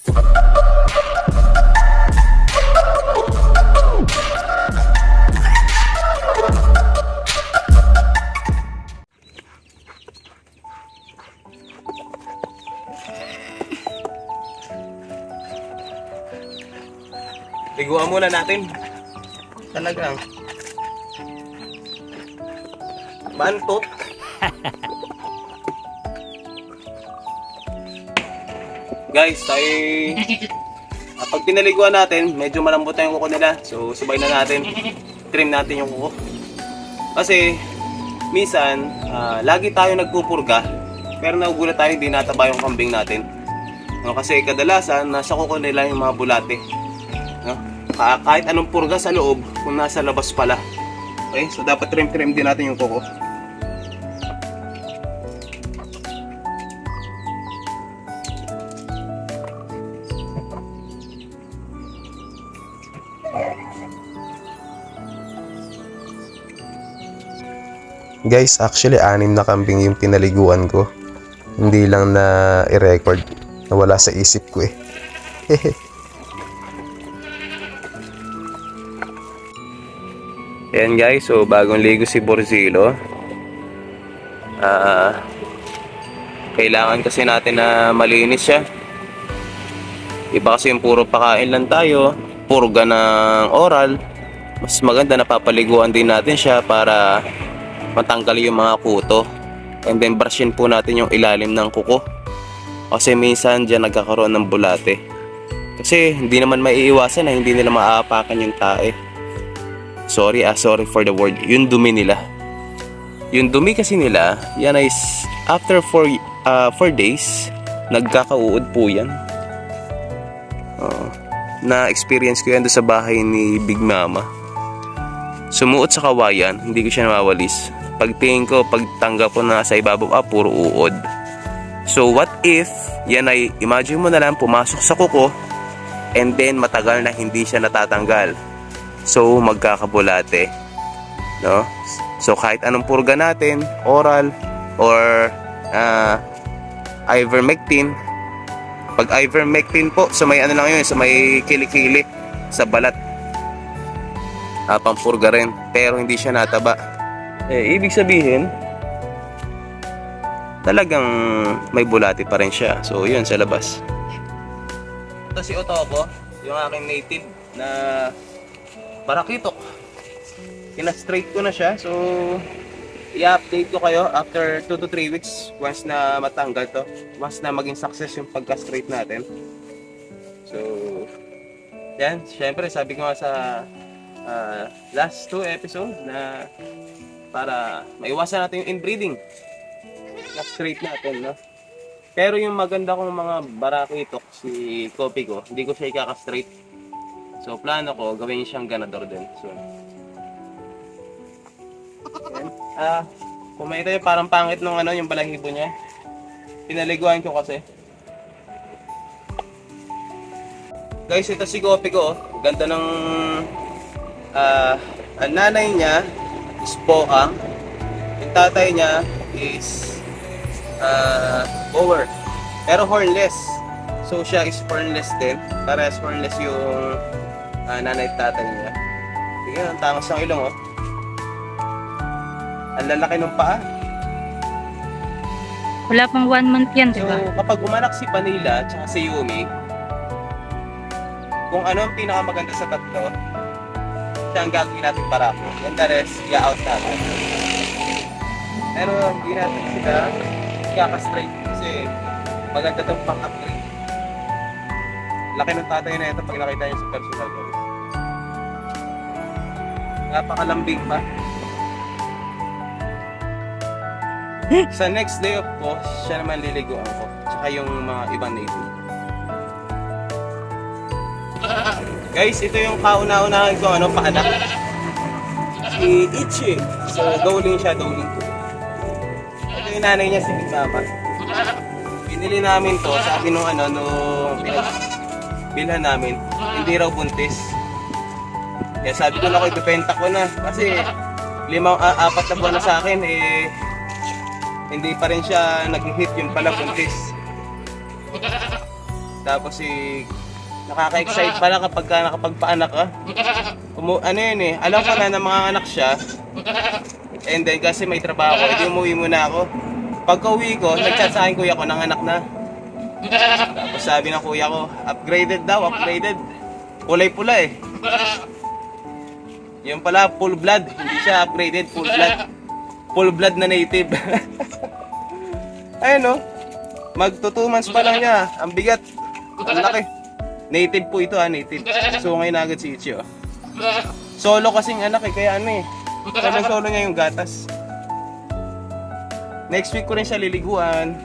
Liguan muna natin. Talagang. Bantot. Guys, tayo ah, pag pinaliguan natin, medyo malambot na yung kuko nila. So, subay na natin. Trim natin yung kuko. Kasi, minsan, ah, lagi tayo nagpupurga. Pero nagugulat tayo, hindi nataba yung kambing natin. No, kasi kadalasan, nasa kuko nila yung mga bulate. No? Ka- kahit anong purga sa loob, kung nasa labas pala. Okay? So dapat trim-trim din natin yung kuko. Guys, actually anim na kambing yung pinaliguan ko. Hindi lang na i-record. Nawala sa isip ko eh. Ayan guys, so bagong ligo si Borzilo. Ah, kailangan kasi natin na malinis siya. Iba kasi yung puro pakain lang tayo, purga ng oral. Mas maganda na papaliguan din natin siya para matanggal yung mga kuto. And then brushin po natin yung ilalim ng kuko. Kasi minsan dyan nagkakaroon ng bulate. Kasi hindi naman maiiwasan na hindi nila maaapakan yung tae sorry ah, sorry for the word, yung dumi nila. Yung dumi kasi nila, yan ay after 4 uh, four days, nagkakauod po yan. Oo. na-experience ko yan doon sa bahay ni Big Mama. Sumuot sa kawayan, hindi ko siya nawawalis. Pagtingin ko, pagtanggap ko na sa ibabaw, ah, puro uod. So what if, yan ay, imagine mo na lang, pumasok sa kuko, and then matagal na hindi siya natatanggal. So, magkakabulate. No? So, kahit anong purga natin, oral, or uh, ivermectin, pag ivermectin po, sa may ano lang yun, sa may kilikili, sa balat. Uh, pampurga rin, pero hindi siya nataba. Eh, ibig sabihin, talagang may bulati pa rin siya. So, yun, sa labas. Ito si Otoko, yung aking native na Barakitok. Kina-straight ko na siya. So, i-update ko kayo after 2 to 3 weeks once na matanggal to. Once na maging success yung pagka-straight natin. So, yan. Siyempre, sabi ko nga sa ah, last two episode na para maiwasan natin yung inbreeding na straight natin, no? Pero yung maganda kong mga barakitok, si Kopi ko, hindi ko siya ikaka-straight So, plano ko, gawin siyang ganador din. So, Ayan. Ah, kung makita niyo, parang pangit nung ano, yung balahibo niya. Pinaliguan ko kasi. Guys, ito si Gopi ko. oh. Ganda ng... Ang nanay niya is Poang. Yung tatay niya is ah, Bower. Pero hornless. So siya is hornless din. Parehas hornless yung ah, nanay at tatay niya. Sige, ang tangos ng ilong oh. Ang lalaki ng paa. Wala pang one month yan, di So ba? kapag umanak si Vanilla at si Yumi, kung ano ang pinakamaganda sa tatlo, siya ang gagawin natin para ko. And the rest, i-out natin. Pero hindi natin sila kaka-straight kasi maganda itong pang-upgrade. Laki ng tatay na ito pag nakita niyo sa personal ko. Napakalambing pa. sa next day of ko, siya naman liliguan ko. Tsaka yung mga ibang native. Guys, ito yung kauna-unahan ko, ano, paanak. Si Ichi. So, dowling siya, dowling ko. Ito yung nanay niya, si Big Mama. Binili namin to, sabi nung ano, pinag bilhan namin, hindi raw buntis. Kaya sabi ko na ako, ibibenta ko na. Kasi limang, ah, apat na buwan na sa akin, eh, hindi pa rin siya nag-hit yung pala buntis. Tapos si nakaka-excite pala kapag ka nakapagpaanak ka. Umu ano yun eh, alam ko na na mga anak siya. And then kasi may trabaho edi umuwi muna ako. Pagka uwi ko, nagchat sa akin kuya ko ng anak na. Tapos sabi ng kuya ko, upgraded daw, upgraded. Kulay pula eh. Yun pala, full blood. Hindi siya upgraded, full blood. Full blood na native. Ayun no. Magto 2 months pa lang niya. Ang bigat. Ang laki. Native po ito ha, native. So ngayon agad si Ichi oh. Solo kasing anak eh, kaya ano eh. Solo solo niya yung gatas. Next week ko rin siya liliguan.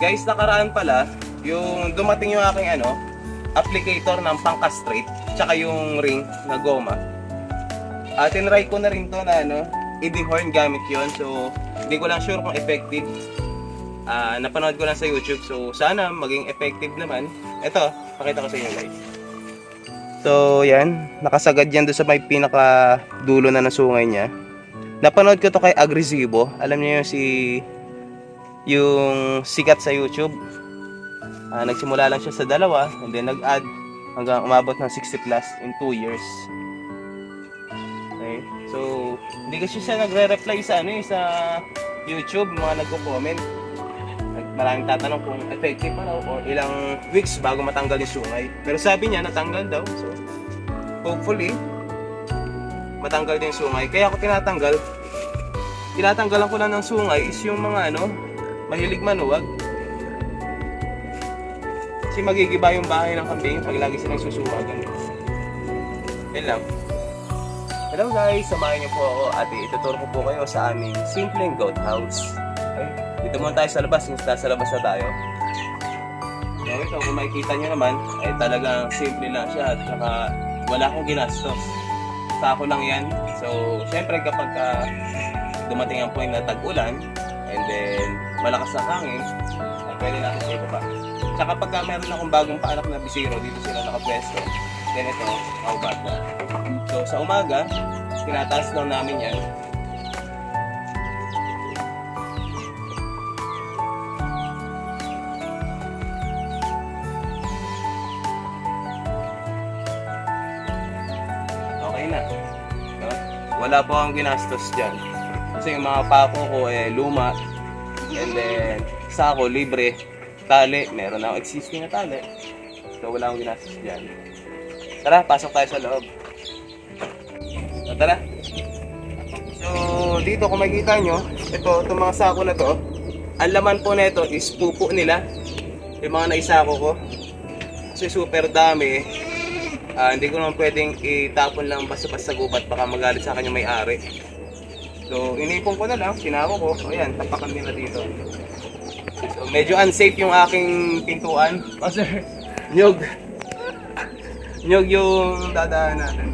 Guys, nakaraan pala, yung dumating yung aking ano, applicator ng pang-castrate, tsaka yung ring na goma. At tinry ko na rin to na ano, i-dehorn gamit yon So, hindi ko lang sure kung effective. Ah, napanood ko lang sa YouTube. So, sana maging effective naman. Ito, pakita ko sa inyo guys. So, yan. Nakasagad yan doon sa may pinaka dulo na ng sungay niya. Napanood ko to kay Agresibo. Alam niyo yung si yung sikat sa YouTube. Ah, nagsimula lang siya sa dalawa and then nag-add hanggang umabot ng 60 plus in 2 years. Okay? So, hindi kasi siya nagre-reply sa ano eh, sa YouTube, mga nagko-comment. Maraming tatanong kung effective pa raw or ilang weeks bago matanggal yung sungay. Pero sabi niya, natanggal daw. So, hopefully, matanggal din yung sungay. Kaya ako tinatanggal. Tinatanggalan ko lang ng sungay is yung mga ano, mahilig manuwag. Kasi magigiba yung bahay ng kambing pag lagi silang susuwagan. Yan lang. Hello guys, samahan niyo po ako at ituturo ko po kayo sa aming simpleng goat house. Dito muna tayo sa labas, since nasa labas na tayo. So ito, kung makikita niyo naman, ay talagang simple lang siya at saka wala akong ginastos. Sako lang yan. So, syempre kapag ah, dumating ang point na tag-ulan, and then malakas ang hangin, ay pwede natin sa ibaba. Tsaka pagka meron akong bagong paanak na bisiro, dito sila nakapwesto, then ito, maubad na. So sa umaga, tinataas lang namin yan. Wala po akong ginastos dyan. Kasi yung mga pako ko eh luma. And then, sako, libre. Tali, meron akong existing na tali. So wala akong ginastos dyan. Tara, pasok tayo sa loob. So, tara. So, dito kung makikita nyo, ito, itong mga sako na to, ang laman po nito is pupo nila. Yung mga naisako ko. Kasi super dami. Ah, hindi ko naman pwedeng itapon lang basta-basta gubat baka magalit sa akin yung may-ari. So, inipon ko na lang, sinako ko. O yan, tapakan nila dito. So, medyo unsafe yung aking pintuan. Kasi, nyog. Nyog yung dadaan natin.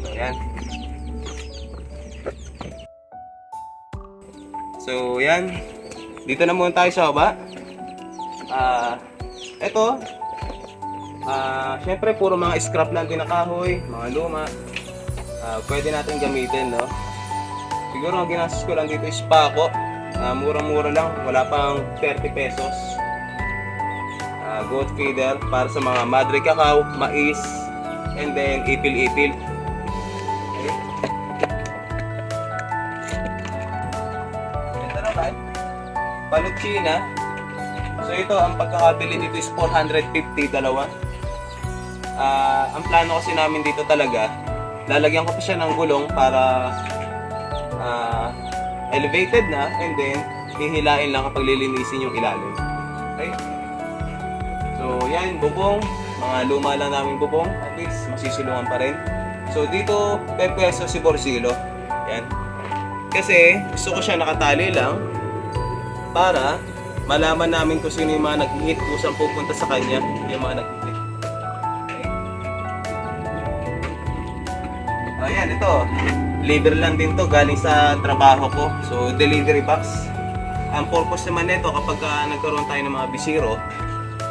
So, yan. So, yan. Dito na muna tayo sa baba. Ah, eto. Ah, syempre puro mga scrap lang din na kahoy, mga luma. Ah, pwede natin gamitin, no? Siguro ang ginastos ko lang dito is pako. Ah, murang-mura lang, wala pang 30 pesos. Ah, goat feeder para sa mga madre cacao, mais, and then ipil-ipil. Okay. Ito naman, balot China. So ito, ang pagkakabili dito is 450 dalawa. Ah, ang plano kasi namin dito talaga, lalagyan ko pa siya ng gulong para ah, elevated na and then hihilain lang kapag lilinisin yung ilalim. Okay? So yan, bubong. Mga luma lang namin bubong. At least masisilungan pa rin. So dito, pepeso si Borsilo. Yan. Kasi gusto ko siya nakatali lang para malaman namin kung sino yung mga nag-hit kung saan pupunta sa kanya yung mga nag-hit. Ayan, ito. Liver lang din to galing sa trabaho ko. So, delivery box. Ang purpose naman nito kapag ah, nagkaroon tayo ng mga bisiro,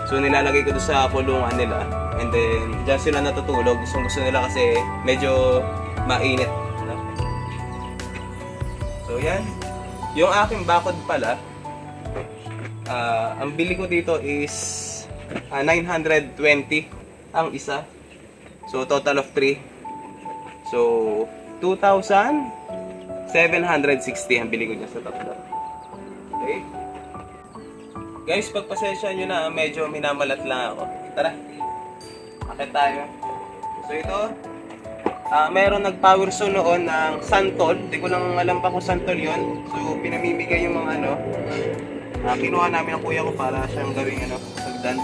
so nilalagay ko doon sa kulungan nila. And then, dyan sila natutulog. Gusto, gusto nila kasi medyo mainit. So, yan. Yung aking bakod pala, Ah, ang bili ko dito is ah, 920 ang isa. So total of 3. So 2,760 ang bili ko niya sa tatlo. Okay? Guys, pagpasensya nyo na medyo minamalat lang ako. Tara. Akit tayo. So ito, ah meron nag-power saw noon ng Santol. Hindi ko lang alam pa kung Santol yon. So pinamimigay yung mga ano. Ah, kinuha namin ang kuya ko para siyang gawing ano, sagdan.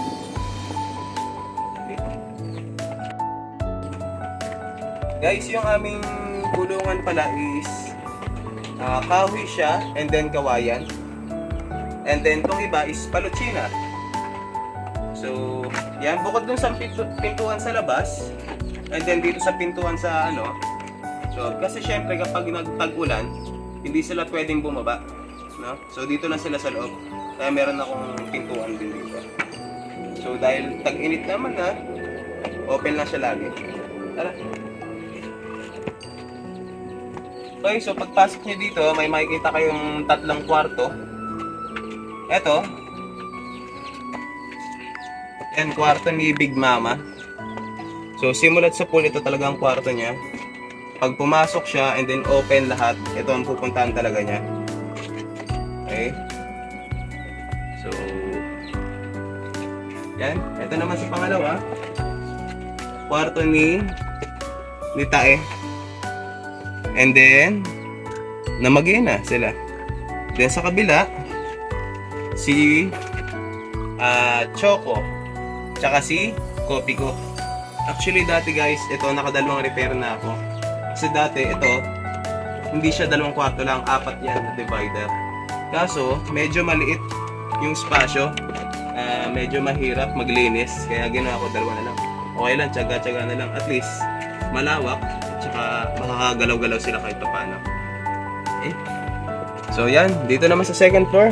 Guys, yung aming kulungan pala is ah, kahoy siya and then kawayan. And then tong iba is palutsina. So, yan bukod dun sa pintu- pintuan sa labas and then dito sa pintuan sa ano. So, kasi syempre kapag nagtag-ulan, hindi sila pwedeng bumaba, no? So, dito lang sila sa loob. Kaya meron akong pintuan din dito. So, dahil tag-init naman na, open lang siya lagi. Tara. Okay, so pagpasok niyo dito, may makikita kayong tatlong kwarto. Eto. Yan, kwarto ni Big Mama. So, simulat sa pool, ito talaga ang kwarto niya. Pag pumasok siya and then open lahat, ito ang pupuntahan talaga niya. Okay? So, yan. Ito naman sa pangalawa. Kwarto ni ni Tae. And then, namagina sila. Then sa kabila, si ah Choco, tsaka si Kopiko. Actually dati guys, ito nakadalawang repair na ako. Kasi dati ito, hindi siya dalawang kwarto lang, apat yan na divider. Kaso, medyo maliit yung spasyo. Ah, medyo mahirap maglinis, kaya ginawa ko dalawa na lang. Okay lang, tsaga-tsaga na lang. At least, malawak, tsaka makakagalaw-galaw sila kahit pa paano. Okay? So yan, dito naman sa second floor.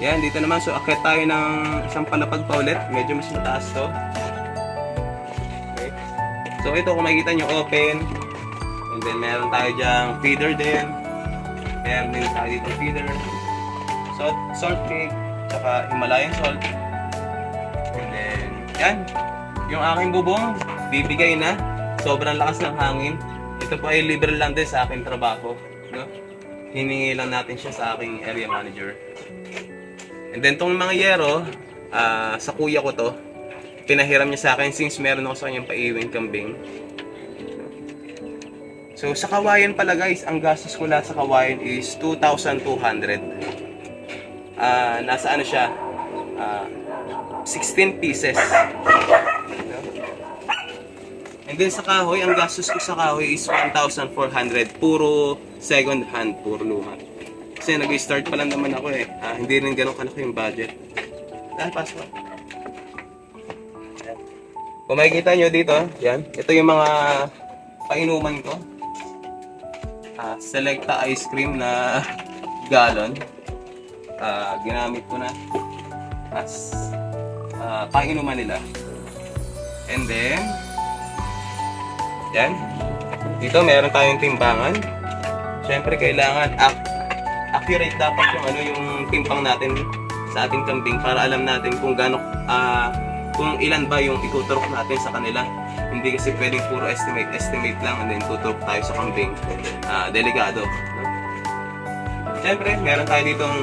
Yan, dito naman. So, akit tayo ng isang palapag pa ulit. Medyo mas mataas to. Okay. So, ito kung makikita nyo, open. And then, meron tayo dyang feeder din. Meron din tayo dito feeder. Salt, salt cake. Tsaka Himalayan salt. And then, yan. Yung aking bubong, bibigay na. Sobrang lakas ng hangin. Ito po ay libre lang din sa aking trabaho. No? Hiningi lang natin siya sa aking area manager. And then tong mga yero, ah, sa kuya ko to, pinahiram niya sa akin since meron ako sa kanyang paiwing kambing. So sa kawayan pala guys, ang gastos ko lahat sa kawayan is 2,200. Ah, nasa ano siya? Ah, 16 pieces. And then sa kahoy, ang gastos ko sa kahoy is 1,400. Puro second hand, puro luma. Kasi nag-start pa lang naman ako eh. Ah, hindi rin ganun kalaki yung budget. Dahil pasok. Kung makikita nyo dito, yan. Ito yung mga painuman ko. Ah, Selecta ice cream na galon. Ah, ginamit ko na as ah, painuman nila. And then, yan. Dito meron tayong timbangan. Siyempre kailangan ac- accurate dapat yung ano yung timpang natin sa ating kambing para alam natin kung gaano ah, kung ilan ba yung ituturok natin sa kanila. Hindi kasi pwedeng puro estimate estimate lang and then tuturok tayo sa kambing. Ah, delikado. Siyempre, meron tayo ditong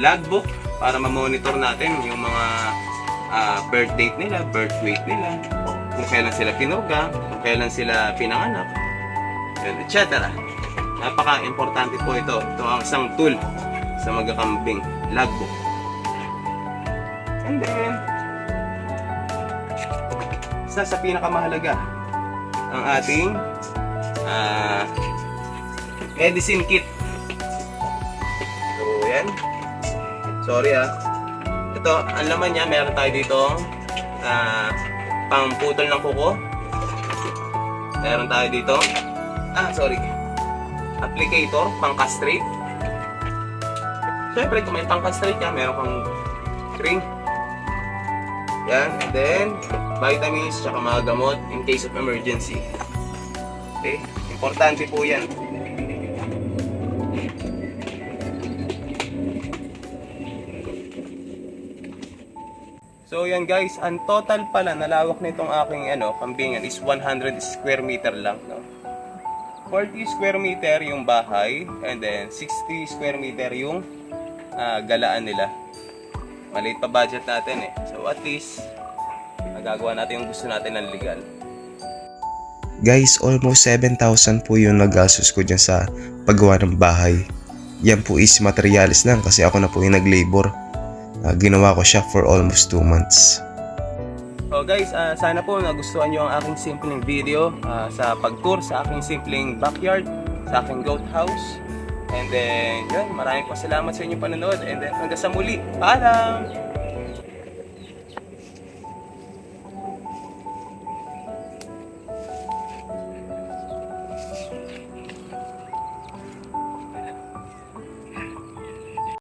logbook para ma-monitor natin yung mga ah, birth date nila, birth weight nila, kung kailan sila pinuga, kung kailan sila pinanganak, etc. Napaka-importante po ito. Ito ang isang tool sa magkakambing, logbook. And then, isa sa pinakamahalaga, ang ating ah, medicine kit. So, yan. Sorry ah. Ito, ang laman niya, meron tayo dito ah, pangputol ng kuko. Meron tayo dito. Ah, sorry. Applicator, pang-castrate. Siyempre, kung may pang-castrate ka, meron kang string. Yan. And then, vitamins, tsaka mga gamot in case of emergency. Okay? Importante po yan. So yan guys, ang total pala na lawak nitong aking ano, kambingan is 100 square meter lang. No? 40 square meter yung bahay and then 60 square meter yung ah, galaan nila. Maliit pa budget natin eh. So at least, nagagawa natin yung gusto natin ng legal. Guys, almost 7,000 po yung nagastos ko dyan sa paggawa ng bahay. Yan po is materials lang kasi ako na po yung nag-labor. Ah, ginawa ko siya for almost 2 months. So guys, ah, sana po nagustuhan nyo ang aking simpleng video ah, sa pag-tour sa aking simpleng backyard, sa aking goat house. And then, yun, maraming po salamat sa inyong panonood. And then, hanggang sa muli. Paalam!